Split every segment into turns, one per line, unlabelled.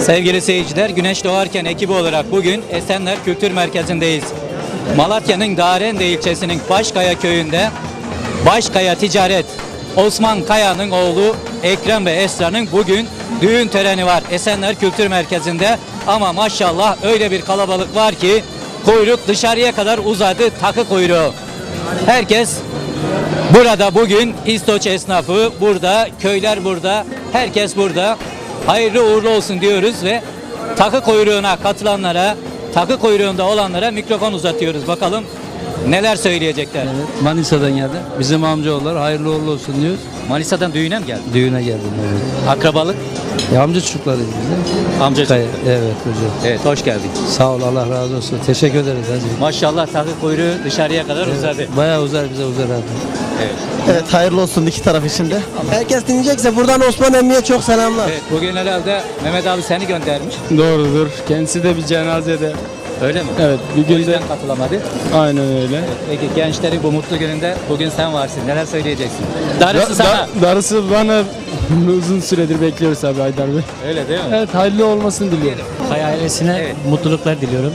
Sevgili seyirciler, Güneş Doğarken ekibi olarak bugün Esenler Kültür Merkezi'ndeyiz. Malatya'nın Darende ilçesinin Başkaya köyünde Başkaya Ticaret Osman Kaya'nın oğlu Ekrem ve Esra'nın bugün düğün töreni var Esenler Kültür Merkezi'nde. Ama maşallah öyle bir kalabalık var ki kuyruk dışarıya kadar uzadı takı kuyruğu. Herkes Burada bugün İstoç esnafı burada, köyler burada, herkes burada. Hayırlı uğurlu olsun diyoruz ve takı kuyruğuna katılanlara, takı kuyruğunda olanlara mikrofon uzatıyoruz. Bakalım neler söyleyecekler.
Evet, Manisa'dan geldi. Bizim amcaoğullar hayırlı uğurlu olsun diyoruz.
Manisa'dan düğüne mi geldi?
Düğüne geldim evet.
Akrabalık?
Ya amca çocuklarıyız biz. Kay- Evet hocam.
Evet hoş geldik.
Sağ ol Allah razı olsun. Teşekkür ederiz hacı.
Maşallah takı kuyruğu dışarıya kadar uzadı.
Bayağı uzar bize uzar abi.
Evet.
Evet hayırlı olsun iki taraf için de. Herkes dinleyecekse buradan Osman Emmi'ye çok selamlar.
evet. Bugün herhalde Mehmet abi seni göndermiş.
Doğrudur. Kendisi de bir cenazede.
Öyle mi?
Evet bir
O
gün de
yüzden katılamadı.
aynen öyle.
Peki gençlerin bu mutlu gününde bugün sen varsın. Neler söyleyeceksin? Darısı
Da-
sana.
da- darısı bana uzun süredir bekliyoruz abi Haydar Bey.
Öyle değil mi?
Evet hayırlı olmasını diliyorum.
Hay ailesine
Evet.
mutluluklar diliyorum.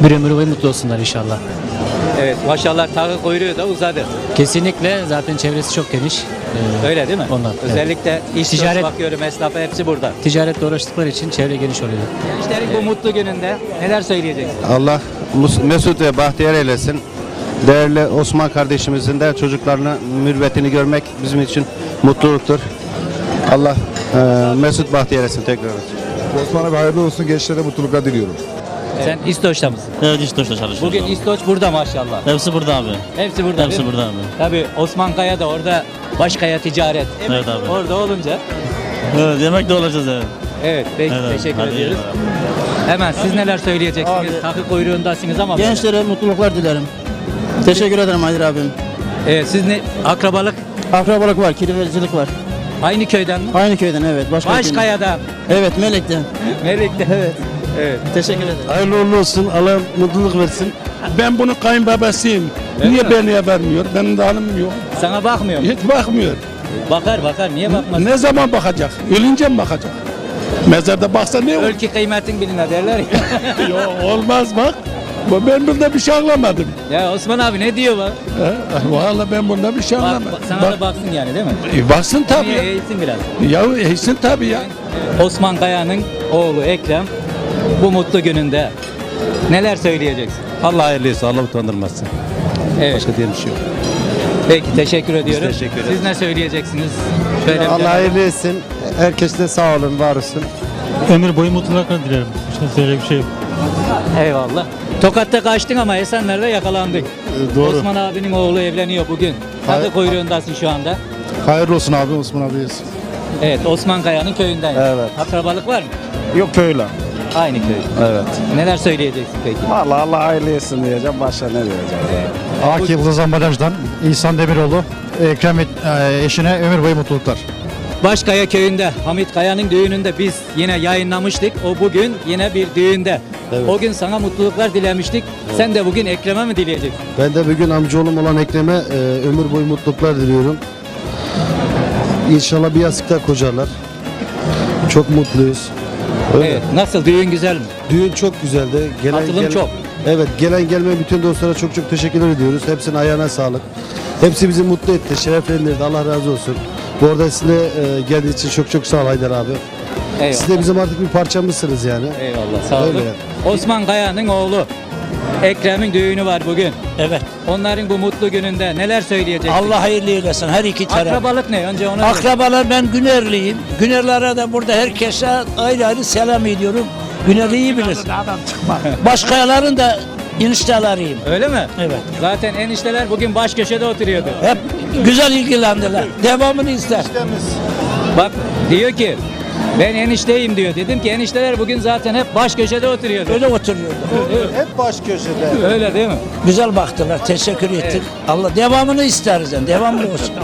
Bir ömür boyu mutlu olsunlar inşallah.
Evet maşallah takı kuyruğu da uzadı.
Kesinlikle zaten çevresi çok geniş. Ee,
Öyle değil mi?
Ondan, evet.
Özellikle iş
Ticaret-
Ticaret... bakıyorum esnafa hepsi burada.
ticaretle uğraştıkları için çevre geniş oluyor.
Gençlerin bu mutlu gününde neler söyleyeceksin?
Allah mus- mesut ve bahtiyar eylesin. Değerli Osman kardeşimizin de çocuklarını mürvetini görmek bizim için mutluluktur. Allah e, mesut bahtiyar eylesin tekrar.
Osman abi hayırlı olsun gençlere mutluluklar diliyorum.
Sen İstoç'ta mısın?
Evet İstoç'ta çalışıyoruz.
Bugün İstoç burada maşallah.
Hepsi burada abi.
Hepsi burada
Hepsi
değil mi?
burada abi.
Tabii Osman Kaya da orada Başkaya Ticaret.
Evet abi.
Orada olunca.
Evet yemek de olacağız evet.
Evet peki
Evet abi.
teşekkür
Hadi
ediyoruz. Hemen siz neler söyleyeceksiniz? Takı kuyruğundasınız ama. böyle.
Gençlere mutluluklar dilerim. Teşekkür ederim Haydar abim.
Evet siz ne? Akrabalık
Akrabalık var, kirvecilik var.
aynı köyden mi?
Aynı köyden evet. Başka
Başkaya'dan.
Evet Melek'ten.
Melik'te. Evet. Evet.
Teşekkür ederim.
Hayırlı uğurlu olsun. Allah mutluluk versin. Ben bunun kayınbabasıyım. Niye beni vermiyor? Benim de hanım yok.
Sana bakmıyor mu?
Hiç bakmıyor.
Bakar bakar. Niye bakmaz?
Ne zaman bakacak? Ölünce mi bakacak? Mezarda baksa ne olur?
Öl ki kıymetin biline derler ya.
Yok olmaz bak. Ben bunda bir şey anlamadım.
ya Osman abi ne diyor bak?
He? Vallahi ben bunda bir şey
Bak,
anlamadım.
bak, sana da baksın yani değil mi?
E, baksın tabii ya.
eğitsin biraz.
Ya eğsin tabii ya.
Osman Kaya'nın oğlu Ekrem bu mutlu gününde neler söyleyeceksin?
Allah hayırlıysa Allah utandırmasın.
Evet.
Başka diye bir şey yok.
Peki teşekkür ediyorum.
teşekkür ederiz.
Siz ne söyleyeceksiniz? Şöyle bir
Allah hayırlı etsin. Herkes de sağ olun, var olsun.
Ömür boyu mutluluklar dilerim. İşte söyleyecek bir şey yok.
Eyvallah. Tokat'ta kaçtın ama Esenler'de yakalandık.
doğru.
Osman abinin oğlu evleniyor bugün. Takı kuyruğundasın şu anda.
Hayırlı olsun abi Osman abiyiz.
Evet Osman Kaya'nın köyünden.
Evet.
Akrabalık var mı?
Yok köylü.
Aynı köy.
Evet.
Neler söyleyeceksin peki?
Allah Allah hayırlı etsin diyeceğim. Başka ne diyeceğim?
Ak Yıldız Ambalaj'dan İhsan Demiroğlu, Ekrem e, eşine ömür boyu mutluluklar.
Başkaya köyünde Hamit Kaya'nın düğününde biz yine yayınlamıştık. O bugün yine bir düğünde. O gün sana mutluluklar dilemiştik. Sen de bugün Ekrem'e mi dileyeceksin?
Ben de bugün amcaoğlum olan Ekrem'e e, ömür boyu mutluluklar diliyorum. İnşallah bir yastıkta kocarlar. Çok mutluyuz. Öyle.
Evet. Nasıl düğün güzel mi?
Düğün çok güzeldi. Gelen,
Katılım
gelen-
çok.
Evet gelen gelmeyen bütün dostlara çok çok teşekkür ediyoruz. Hepsinin ayağına sağlık. Hepsi bizi mutlu etti, şereflendirdi. Allah razı olsun. Bu arada size e, geldiği için çok çok sağ ol Haydar abi.
Eyvallah.
Siz de bizim artık bir parçamızsınız yani.
Eyvallah sağ olun.
Öyle.
Osman Kaya'nın oğlu Ekrem'in düğünü var bugün.
Evet.
Onların bu mutlu gününde neler söyleyeceksin?
Allah hayırlı eylesin her iki taraf.
Akrabalık ne? Önce onu
Akrabalar ben Günerliyim. Günerlere de burada herkese ayrı ayrı selam ediyorum. Günerli iyi bilirsin. Başkalarının da enişteleriyim.
Öyle mi?
Evet.
Zaten enişteler bugün baş köşede oturuyordu.
Hep güzel ilgilendiler. Devamını ister.
Bak diyor ki ben enişteyim diyor. Dedim ki enişteler bugün zaten hep baş köşede oturuyordu.
Öyle oturuyordu.
Hep baş köşede.
Öyle değil mi?
Güzel baktılar. Teşekkür ettik. Allah devamını isteriz. Yani. Devamlı olsun.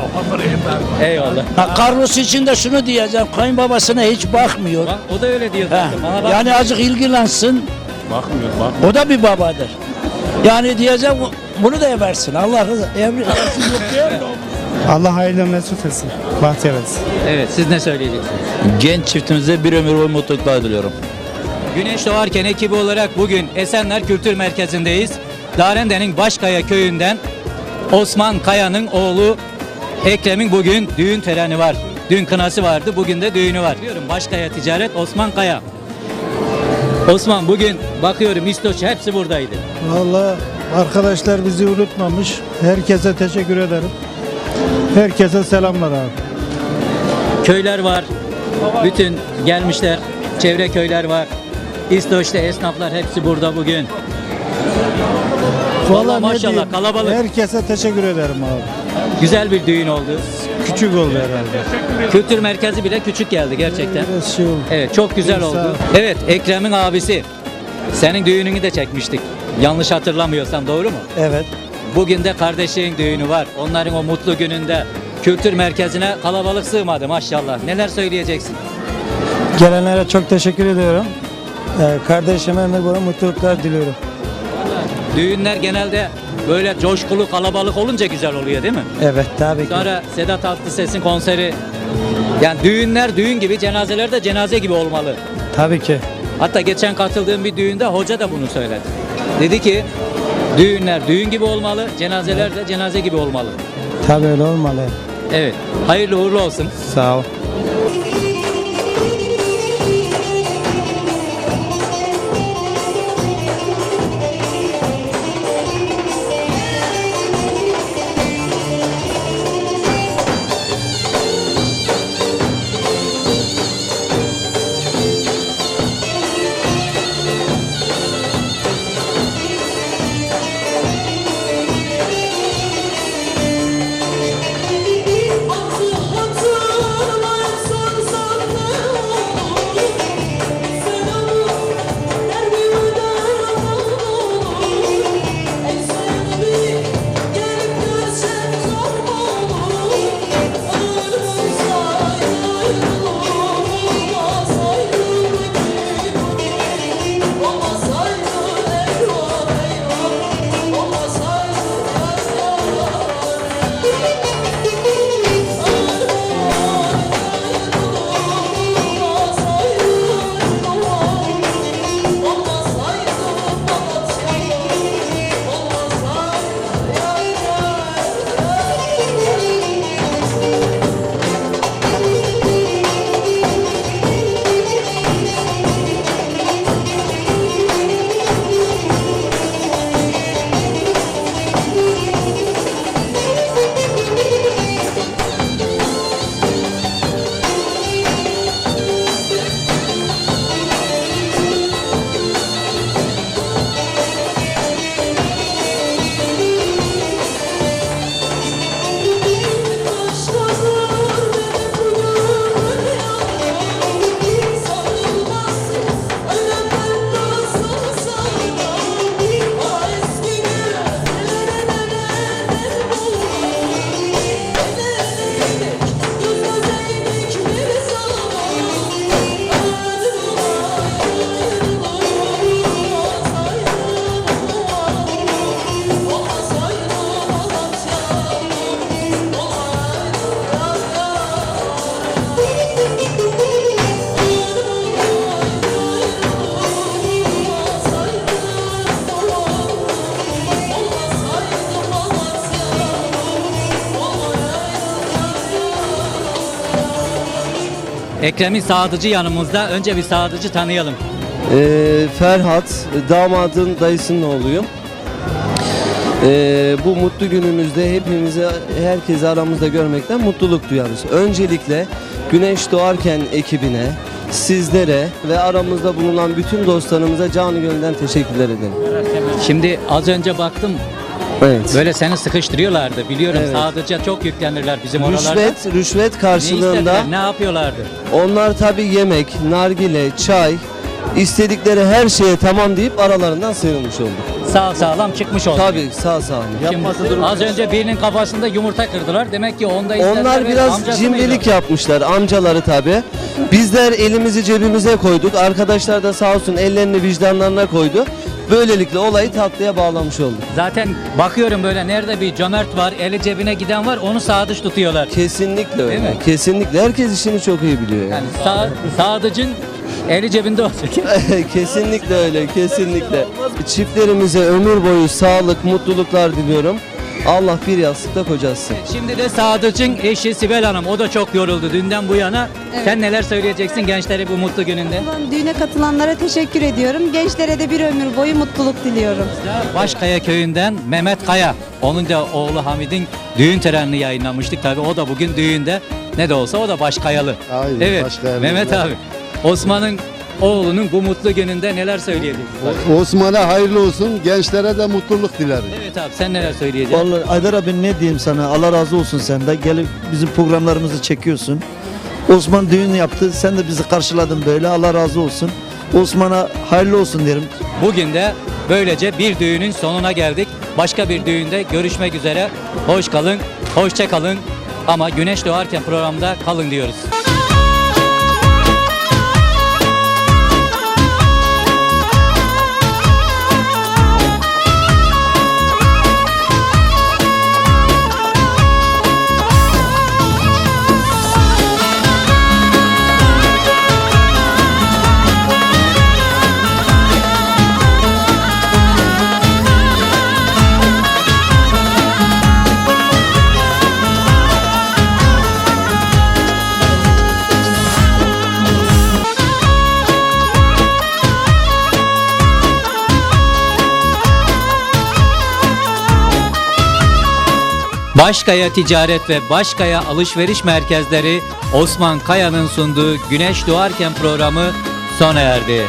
Eyvallah.
Ha, Carlos için de şunu diyeceğim. Kayınbabasına hiç bakmıyor.
Bak o da öyle diyor
Ha,
zaten. Bana bak.
yani azıcık ilgilensin.
Bakmıyor bak.
O da bir babadır. Yani diyeceğim bunu da eversin. Allah rızası. Emri, yok?
Allah hayırlı mesut etsin. Bahtiyar etsin.
Evet siz ne söyleyeceksiniz?
Genç çiftimize bir ömür boyu mutluluklar diliyorum.
Güneş Doğarken ekibi olarak bugün Esenler Kültür Merkezi'ndeyiz. Darende'nin Başkaya köyünden Osman Kaya'nın oğlu Ekrem'in bugün düğün töreni var. Dün kınası vardı, bugün de düğünü var. Diyorum Başkaya Ticaret Osman Kaya. Osman bugün bakıyorum İstoç hepsi buradaydı.
Vallahi arkadaşlar bizi unutmamış. Herkese teşekkür ederim. Herkese selamlar abi.
Köyler var. Bütün gelmişler. Çevre köyler var. İstoç'ta esnaflar hepsi burada bugün. Vallahi
ne
maşallah
diyeyim,
kalabalık.
Herkese teşekkür ederim abi.
Güzel bir düğün oldu.
Küçük oldu herhalde.
Kültür merkezi bile küçük geldi gerçekten.
Biraz şey oldu.
Evet çok güzel
Sağ
oldu.
ol.
Evet Ekrem'in abisi. Senin düğününü de çekmiştik. Yanlış hatırlamıyorsam doğru mu?
Evet.
Bugün de kardeşin düğünü var. Onların o mutlu gününde kültür merkezine kalabalık sığmadı maşallah. Neler söyleyeceksin?
Gelenlere çok teşekkür ediyorum. Ee, kardeşime ömür boyu mutluluklar diliyorum.
Düğünler genelde böyle coşkulu kalabalık olunca güzel oluyor değil mi?
Evet tabii ki.
Sonra Sedat Atlıses'in konseri yani düğünler düğün gibi cenazeler de cenaze gibi olmalı.
Tabii ki.
Hatta geçen katıldığım bir düğünde hoca da bunu söyledi. Dedi ki düğünler düğün gibi olmalı, cenazeler de cenaze gibi olmalı.
Tabii öyle olmalı.
Evet. Hayırlı uğurlu olsun.
Sağ ol.
Ekrem'in sadıcı yanımızda. Önce bir sadıcı tanıyalım.
Ee, Ferhat, damadın dayısının oğluyum. Ee, bu mutlu günümüzde hepimizi, herkesi aramızda görmekten mutluluk duyarız. Öncelikle Güneş Doğarken ekibine, sizlere ve aramızda bulunan bütün dostlarımıza canı gönülden teşekkürler ederim.
Şimdi az önce baktım
Evet.
böyle seni sıkıştırıyorlardı. Biliyorum
Evet.
sadıca çok yüklenirler bizim oralarda.
Rüşvet, rüşvet
ne
karşılığında
istediler, ne yapıyorlardı?
onlar tabi yemek, nargile, çay, istedikleri her şeye tamam deyip aralarından sıyrılmış olduk.
sağ sağlam çıkmış oldu.
Tabii sağ.
Şimdi
Yapması durumu.
az önce birinin kafasında yumurta kırdılar. Demek ki onda
Onlar biraz cimrilik yapmışlar amcaları tabi. Bizler elimizi cebimize koyduk. Arkadaşlar da sağ olsun ellerini vicdanlarına koydu. Böylelikle olayı tatlıya bağlamış olduk.
Zaten bakıyorum böyle nerede bir cömert var, eli cebine giden var, onu sadıç tutuyorlar.
Kesinlikle öyle.
Mi?
Kesinlikle. Herkes işini çok iyi biliyor yani.
Yani sağ, sadıcın eli cebinde olacak.
kesinlikle öyle, kesinlikle. Çiftlerimize ömür boyu sağlık, mutluluklar diliyorum. Allah bir yastıkta kocasın.
Şimdi de Sadıç'ın eşi Sibel Hanım, o da çok yoruldu dünden bu yana. Sen neler söyleyeceksin gençlere bu mutlu gününde?
Düğüne katılanlara teşekkür ediyorum. Gençlere de bir ömür boyu mutluluk diliyorum.
Başkaya köyünden Mehmet Kaya. Onun da oğlu Hamid'in düğün törenini yayınlamıştık. Tabii o da bugün düğünde. Ne de olsa o da Başkayalı.
Aynen,
evet.
Başkayalı.
Mehmet abi. Osman'ın oğlunun bu mutlu gününde neler söyleyeceksin?
Osman'a hayırlı olsun, gençlere de mutluluk dilerim.
Evet abi sen neler söyleyeceksin?
Vallahi Aydar abi ne diyeyim sana Allah razı olsun senden. Gelip bizim programlarımızı çekiyorsun. Osman düğün yaptı. Sen de bizi karşıladın böyle. Allah razı olsun. Osman'a hayırlı olsun derim.
Bugün de böylece bir düğünün sonuna geldik. Başka bir düğünde görüşmek üzere. Hoş kalın, hoşça kalın. Ama güneş doğarken programda kalın diyoruz. Başkaya Ticaret ve Başkaya Alışveriş Merkezleri Osman Kaya'nın sunduğu Güneş Doğarken programı sona erdi.